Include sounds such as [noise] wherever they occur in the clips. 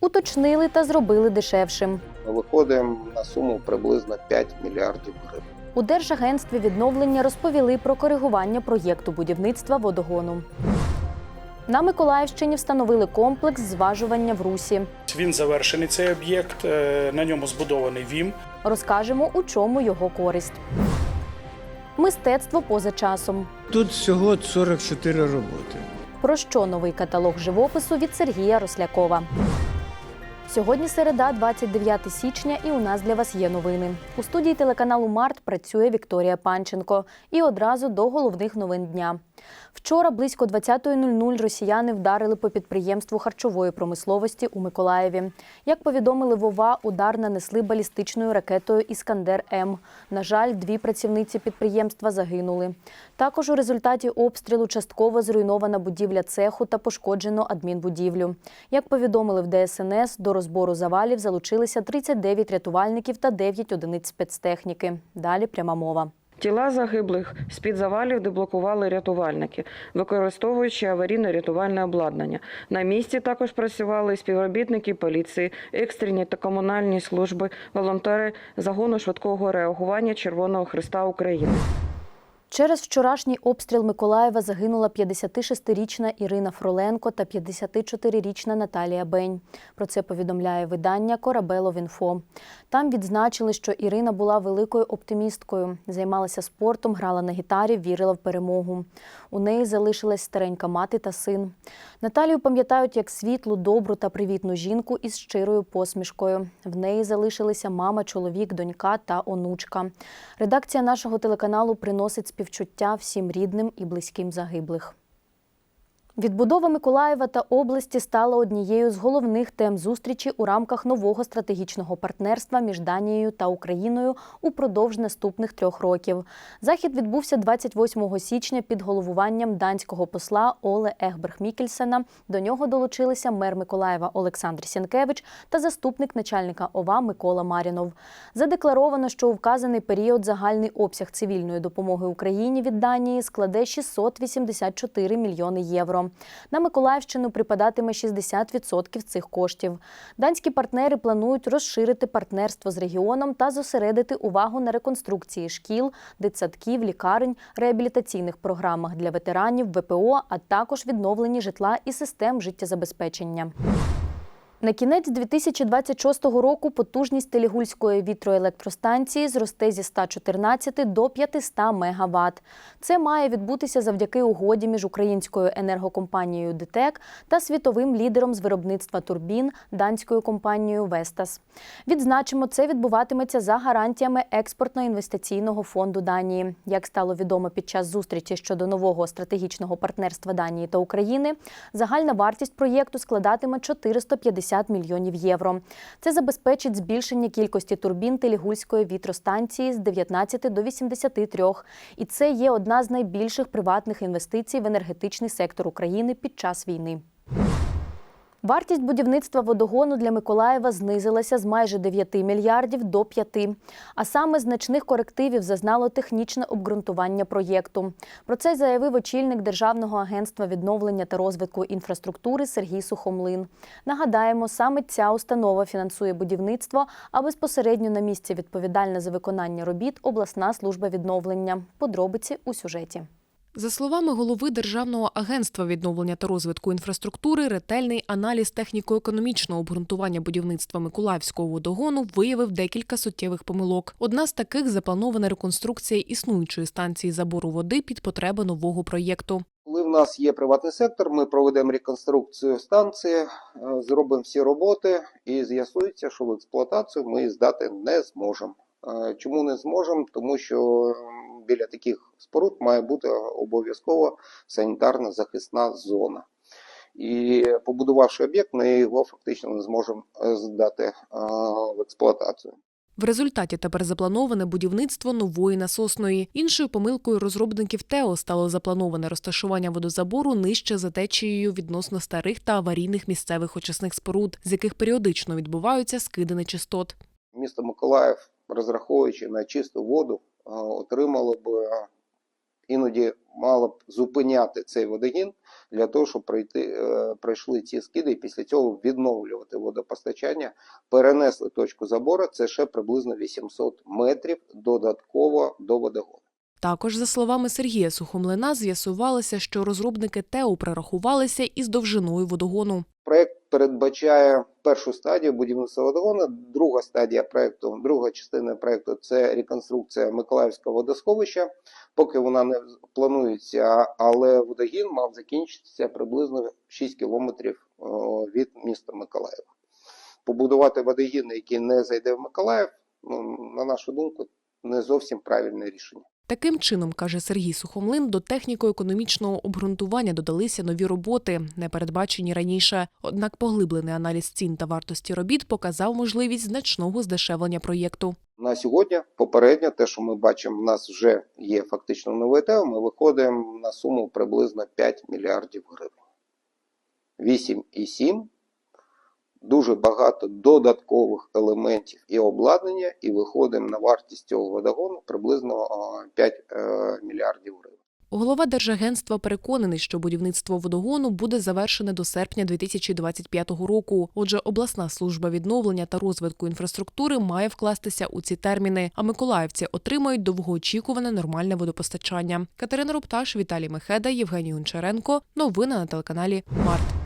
Уточнили та зробили дешевшим. Виходимо на суму приблизно 5 мільярдів гривень. У Держагентстві відновлення розповіли про коригування проєкту будівництва водогону. На Миколаївщині встановили комплекс зважування в русі. Він завершений цей об'єкт. е, На ньому збудований ВІМ. Розкажемо, у чому його користь. Мистецтво поза часом. Тут всього 44 роботи. Про що новий каталог живопису від Сергія Рослякова. Сьогодні середа, 29 січня, і у нас для вас є новини. У студії телеканалу Март працює Вікторія Панченко. І одразу до головних новин дня. Вчора близько 20.00 росіяни вдарили по підприємству харчової промисловості у Миколаєві. Як повідомили Вова, удар нанесли балістичною ракетою Іскандер М. На жаль, дві працівниці підприємства загинули. Також у результаті обстрілу частково зруйнована будівля цеху та пошкоджено адмінбудівлю. Як повідомили в ДСНС, до розбору завалів залучилися 39 рятувальників та 9 одиниць спецтехніки. Далі пряма мова. Тіла загиблих з-під завалів деблокували рятувальники, використовуючи аварійно-рятувальне обладнання. На місці також працювали співробітники поліції, екстрені та комунальні служби, волонтери загону швидкого реагування Червоного Христа України. Через вчорашній обстріл Миколаєва загинула 56-річна Ірина Фроленко та 54-річна Наталія Бень. Про це повідомляє видання Корабелов.Інфо. Там відзначили, що Ірина була великою оптимісткою, займалася спортом, грала на гітарі, вірила в перемогу. У неї залишилась старенька мати та син. Наталію пам'ятають як світлу, добру та привітну жінку із щирою посмішкою. В неї залишилися мама, чоловік, донька та онучка. Редакція нашого телеканалу приносить співчуття всім рідним і близьким загиблих. Відбудова Миколаєва та області стала однією з головних тем зустрічі у рамках нового стратегічного партнерства між Данією та Україною упродовж наступних трьох років. Захід відбувся 28 січня під головуванням данського посла Оле Егберг Мікельсена. До нього долучилися мер Миколаєва Олександр Сінкевич та заступник начальника ОВА Микола Марінов. Задекларовано, що у вказаний період загальний обсяг цивільної допомоги Україні від Данії складе 684 мільйони євро. На Миколаївщину припадатиме 60% цих коштів. Данські партнери планують розширити партнерство з регіоном та зосередити увагу на реконструкції шкіл, дитсадків, лікарень, реабілітаційних програмах для ветеранів, ВПО, а також відновленні житла і систем життєзабезпечення. На кінець 2026 року потужність Телігульської вітроелектростанції зросте зі 114 до 500 МВт. Це має відбутися завдяки угоді між українською енергокомпанією ДТЕК та світовим лідером з виробництва турбін данською компанією Вестас. Відзначимо, це відбуватиметься за гарантіями експортно-інвестиційного фонду Данії. Як стало відомо під час зустрічі щодо нового стратегічного партнерства Данії та України, загальна вартість проєкту складатиме 450 мільйонів євро. Це забезпечить збільшення кількості турбін Телігульської вітростанції з 19 до 83. І це є одна з найбільших приватних інвестицій в енергетичний сектор України під час війни. Вартість будівництва водогону для Миколаєва знизилася з майже 9 мільярдів до 5. А саме значних корективів зазнало технічне обґрунтування проєкту. Про це заявив очільник Державного агентства відновлення та розвитку інфраструктури Сергій Сухомлин. Нагадаємо, саме ця установа фінансує будівництво, а безпосередньо на місці відповідальна за виконання робіт обласна служба відновлення. Подробиці у сюжеті. За словами голови Державного агентства відновлення та розвитку інфраструктури, ретельний аналіз техніко-економічного обґрунтування будівництва Миколаївського водогону виявив декілька суттєвих помилок. Одна з таких запланована реконструкція існуючої станції забору води під потреби нового проєкту. Коли в нас є приватний сектор, ми проведемо реконструкцію станції, е, зробимо всі роботи і з'ясується, що в експлуатацію ми здати не зможемо. Е, Чому не зможемо? Тому що біля таких споруд має бути обов'язково санітарна захисна зона. І побудувавши об'єкт, ми його фактично не зможемо е, здати е, в експлуатацію. В результаті тепер заплановане будівництво нової насосної. Іншою помилкою розробників ТЕО стало заплановане розташування водозабору нижче за течією відносно старих та аварійних місцевих очисних споруд, з яких періодично відбуваються скиди нечистот. Місто Миколаїв, розраховуючи на чисту воду, отримало б іноді мало б зупиняти цей водогін для того, щоб пройти, е, пройшли ці скиди і після цього відновлювати водопостачання. Перенесли точку забору, це ще приблизно 800 метрів додатково до водогону. Також, за словами Сергія Сухомлина, з'ясувалося, що розробники ТЕУ прорахувалися із довжиною водогону. Проект передбачає першу стадію будівництва водогону. Друга стадія проекту, друга частина проекту це реконструкція Миколаївського водосховища. Поки вона не планується, але водогін мав закінчитися приблизно 6 кілометрів від міста Миколаєва. Побудувати водогін, який не зайде в Миколаїв, ну, на нашу думку, не зовсім правильне рішення. Таким чином, каже Сергій Сухомлин, до техніко-економічного обґрунтування додалися нові роботи, не передбачені раніше. Однак поглиблений аналіз цін та вартості робіт показав можливість значного здешевлення проєкту. На сьогодні попередньо те, що ми бачимо, в нас вже є фактично нове ми виходимо на суму приблизно 5 мільярдів гривень. 8,7. Дуже багато додаткових елементів і обладнання, і виходимо на вартість цього водогону приблизно а, 5 е, мільярдів гривень. Голова Держагентства переконаний, що будівництво водогону буде завершене до серпня 2025 року. Отже, обласна служба відновлення та розвитку інфраструктури має вкластися у ці терміни. А миколаївці отримають довгоочікуване нормальне водопостачання. Катерина Рупташ, Віталій Мехеда, Євгеній Гончаренко. Новини на телеканалі Март.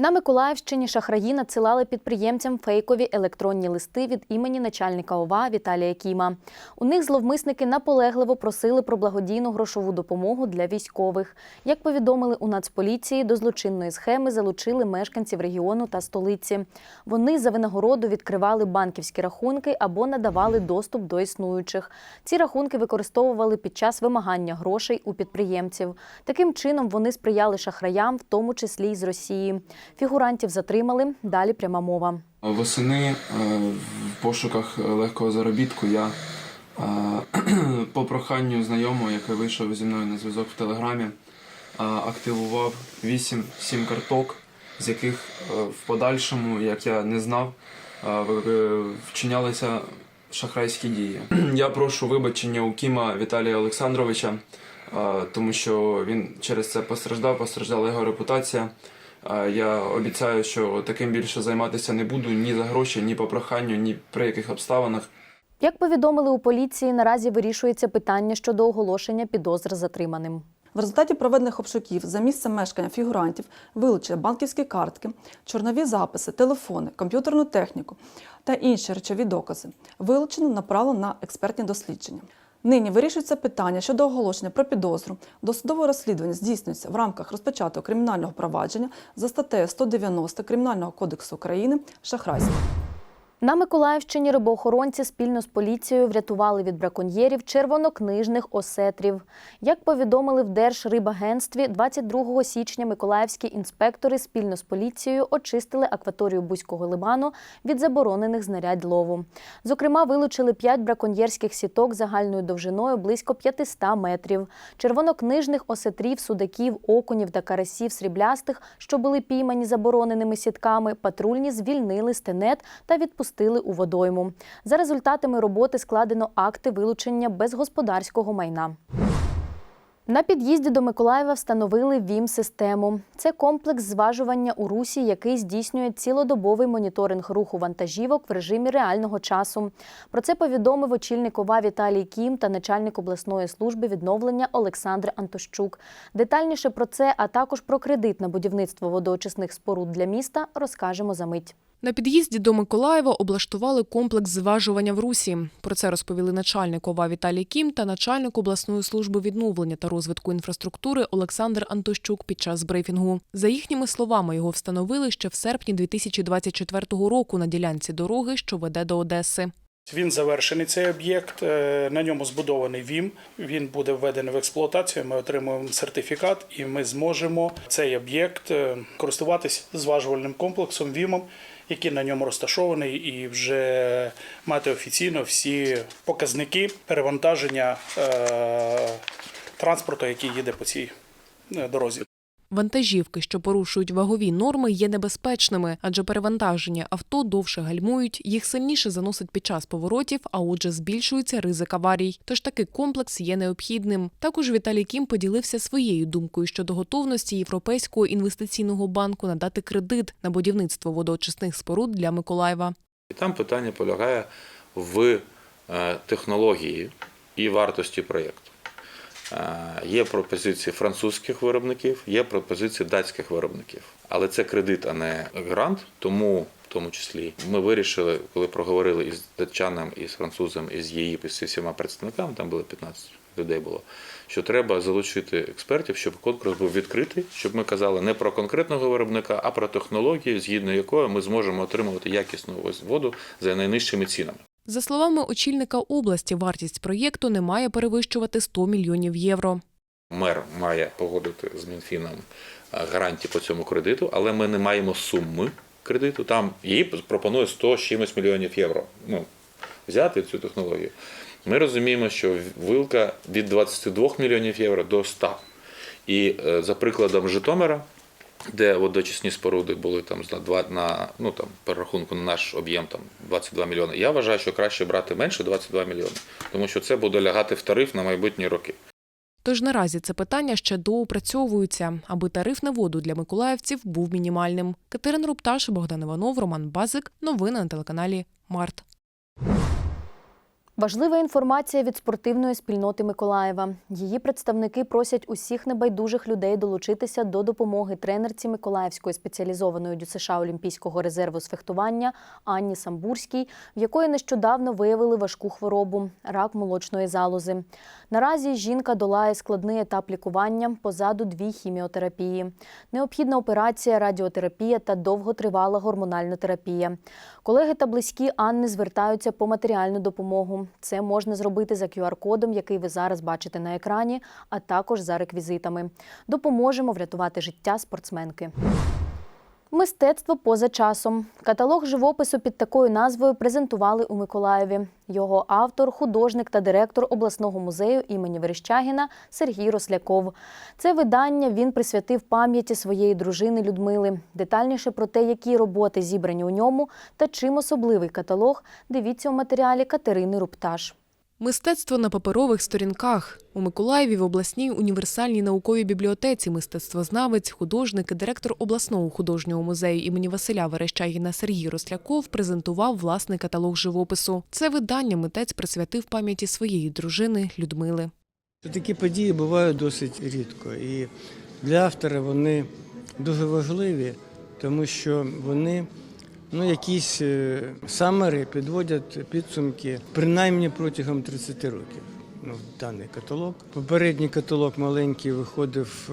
На Миколаївщині шахраї надсилали підприємцям фейкові електронні листи від імені начальника ОВА Віталія Кіма. У них зловмисники наполегливо просили про благодійну грошову допомогу для військових. Як повідомили у Нацполіції, до злочинної схеми залучили мешканців регіону та столиці. Вони за винагороду відкривали банківські рахунки або надавали доступ до існуючих. Ці рахунки використовували під час вимагання грошей у підприємців. Таким чином вони сприяли шахраям, в тому числі й з Росії. Фігурантів затримали. Далі пряма мова. Восени е, в пошуках легкого заробітку я е, [clears throat] по проханню знайомого, який вийшов зі мною на зв'язок в Телеграмі, е, активував 8-7 карток, з яких в подальшому, як я не знав, вчинялися шахрайські дії. [clears throat] Я прошу вибачення у Кіма Віталія Олександровича, тому що він через це постраждав, постраждала його репутація. Я обіцяю, що таким більше займатися не буду ні за гроші, ні по проханню, ні при яких обставинах. Як повідомили у поліції, наразі вирішується питання щодо оголошення підозр затриманим. В результаті проведених обшуків за місцем мешкання фігурантів вилучили банківські картки, чорнові записи, телефони, комп'ютерну техніку та інші речові докази. Вилучено направлено на експертні дослідження. Нині вирішується питання щодо оголошення про підозру. Досудове розслідування здійснюється в рамках розпочатого кримінального провадження за статтею 190 Кримінального кодексу України «Шахрайство». На Миколаївщині рибоохоронці спільно з поліцією врятували від браконьєрів червонокнижних осетрів. Як повідомили в Держрибагентстві, 22 січня миколаївські інспектори спільно з поліцією очистили акваторію Бузького лиману від заборонених знарядь лову. Зокрема, вилучили 5 браконьєрських сіток загальною довжиною близько 500 метрів, червонокнижних осетрів, судаків, окунів та карасів сріблястих, що були піймані забороненими сітками, патрульні звільнили стенет та відпустили у водойму. За результатами роботи складено акти вилучення безгосподарського майна. На під'їзді до Миколаєва встановили ВІМ-систему. Це комплекс зважування у русі, який здійснює цілодобовий моніторинг руху вантажівок в режимі реального часу. Про це повідомив очільник ОВА Віталій Кім та начальник обласної служби відновлення Олександр Антощук. Детальніше про це, а також про кредит на будівництво водоочисних споруд для міста, розкажемо за мить. На під'їзді до Миколаєва облаштували комплекс зважування в Русі. Про це розповіли начальник ОВА Віталій Кім та начальник обласної служби відновлення та розвитку інфраструктури Олександр Антощук під час брифінгу. За їхніми словами, його встановили ще в серпні 2024 року на ділянці дороги, що веде до Одеси. Він завершений цей об'єкт. е, На ньому збудований ВІМ. Він буде введений в експлуатацію. Ми отримуємо сертифікат, і ми зможемо цей об'єкт е, користуватись зважувальним комплексом ВІМом, який на ньому розташований, і вже мати офіційно всі показники перевантаження е, транспорту, який їде по цій е, дорозі. Вантажівки, що порушують вагові норми, є небезпечними, адже перевантаження авто довше гальмують, їх сильніше заносить під час поворотів, а отже, збільшується ризик аварій. Тож такий комплекс є необхідним. Також Віталій Кім поділився своєю думкою щодо готовності Європейського інвестиційного банку надати кредит на будівництво водоочисних споруд для Миколаєва. І там питання полягає в е, технології і вартості проєкту. Е, Є пропозиції французьких виробників, є пропозиції датських виробників. Але це кредит, а не грант. Тому, в тому числі, ми вирішили, коли проговорили із датчанам, і з французом, і з ЄІП, і з всіма представниками, там було 15 людей було, що треба залучити експертів, щоб конкурс був відкритий, щоб ми казали не про конкретного виробника, а про технологію, згідно якої ми зможемо отримувати якісну воду за найнижчими цінами. За словами очільника області, вартість проєкту не має перевищувати 100 мільйонів євро. Мер має погодити з Мінфіном е, гарантії по цьому кредиту, але ми не маємо суми кредиту. Там їй пропонує 100 з чимось мільйонів євро. Ну, взяти цю технологію. Ми розуміємо, що вилка від 22 мільйонів євро до 100. І е, за прикладом Житомира, де водочисні споруди були там на два на ну там перерахунку на наш об'єм там 22 мільйони. Я вважаю, що краще брати менше 22 мільйони, тому що це буде лягати в тариф на майбутні роки. Тож наразі це питання ще доопрацьовується, аби тариф на воду для миколаївців був мінімальним. Катерина Рупташ, Богдан Іванов, Роман Базик. Новини на телеканалі Март. Важлива інформація від спортивної спільноти Миколаєва. Її представники просять усіх небайдужих людей долучитися до допомоги тренерці Миколаївської спеціалізованої ДЮСШ Олімпійського резерву з фехтування Анні Самбурській, в якої нещодавно виявили важку хворобу рак молочної залози. Наразі жінка долає складний етап лікування, позаду дві хіміотерапії. Необхідна операція, радіотерапія та довготривала гормональна терапія. Колеги та близькі Анни звертаються по матеріальну допомогу. Це можна зробити за QR-кодом, який ви зараз бачите на екрані, а також за реквізитами. Допоможемо врятувати життя спортсменки. Мистецтво поза часом. Каталог живопису під такою назвою презентували у Миколаєві. Його автор, художник та директор обласного музею імені Верещагіна Сергій Росляков. Це видання він присвятив пам'яті своєї дружини Людмили. Детальніше про те, які роботи зібрані у ньому та чим особливий каталог, дивіться у матеріалі Катерини Рупташ. Мистецтво на паперових сторінках у Миколаєві в обласній універсальній науковій бібліотеці мистецтвознавець, художник і директор обласного художнього музею імені Василя Верещагіна Сергій Росляков презентував власний каталог живопису. Це видання митець присвятив пам'яті своєї дружини Людмили. Такі події бувають досить рідко. І для автора вони дуже важливі, тому що вони ну, якісь е, самери підводять підсумки принаймні протягом 30 років. Ну, даний каталог. Попередній каталог маленький виходив е,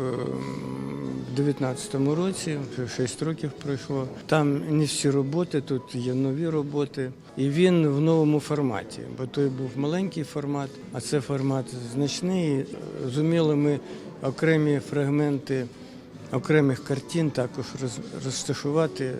в 19-му році, вже 6 років пройшло. Там не всі роботи, тут є нові роботи. І він в новому форматі, бо той був маленький формат, а це формат значний. Зуміли ми окремі фрагменти окремих картин також розташувати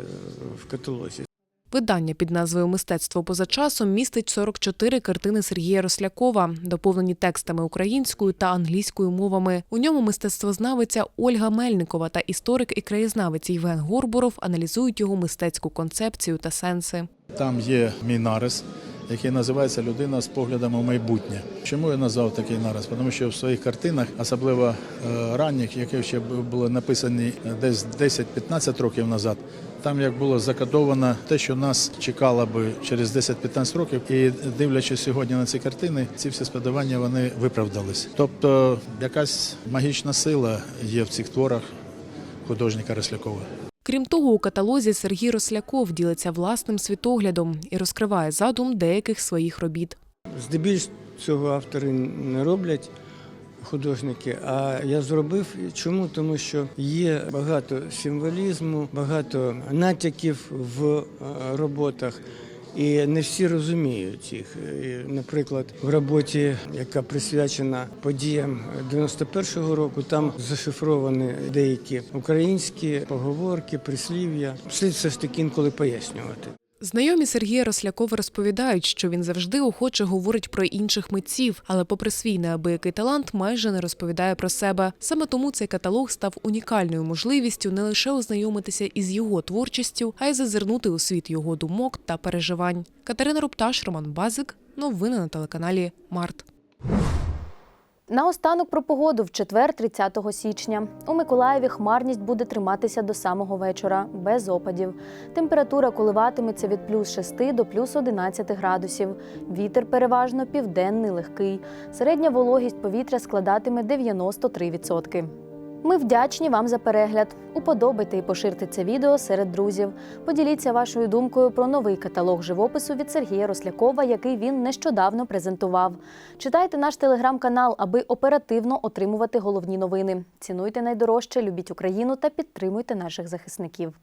в каталозі. Видання під назвою Мистецтво поза часом містить 44 картини Сергія Рослякова, доповнені текстами українською та англійською мовами. У ньому мистецтвознавиця Ольга Мельникова та історик і краєзнавець Євген Горбуров аналізують його мистецьку концепцію та сенси. Там є мій нарис, який називається Людина з поглядом у майбутнє. Чому я назвав такий нарис? Тому що в своїх картинах, особливо е, ранніх, які ще були написані десь 10-15 років назад, там як було закодовано те, що нас чекало би через 10-15 років, і дивлячись сьогодні на ці картини, ці всі сподівання вони виправдались. Тобто якась магічна сила є в цих творах художника Рослякова. Крім того, у каталозі Сергій Росляков ділиться власним світоглядом і розкриває задум деяких своїх робіт. Здебільшого автори не роблять художники, а я зробив. Чому? Тому що є багато символізму, багато натяків в е, роботах. І не всі розуміють їх. Наприклад, в роботі, яка присвячена подіям 91-го року, там зашифровані деякі українські поговорки, прислів'я. Слід все ж таки інколи пояснювати. Знайомі Сергія Рослякова розповідають, що він завжди охоче говорить про інших митців, але, попри свій неабиякий талант, майже не розповідає про себе. Саме тому цей каталог став унікальною можливістю не лише ознайомитися із його творчістю, а й зазирнути у світ його думок та переживань. Катерина Рупташ, Роман Базик. Новини на телеканалі Март. Наостанок про погоду в четвер, 30 січня. У Миколаєві хмарність буде триматися до самого вечора, без опадів. Температура коливатиметься від плюс 6 до плюс 11 градусів. Вітер переважно південний легкий. Середня вологість повітря складатиме 93%. Ми вдячні вам за перегляд. Уподобайте і поширте це відео серед друзів. Поділіться вашою думкою про новий каталог живопису від Сергія Рослякова, який він нещодавно презентував. Читайте наш телеграм-канал, аби оперативно отримувати головні новини. Цінуйте найдорожче, любіть Україну та підтримуйте наших захисників.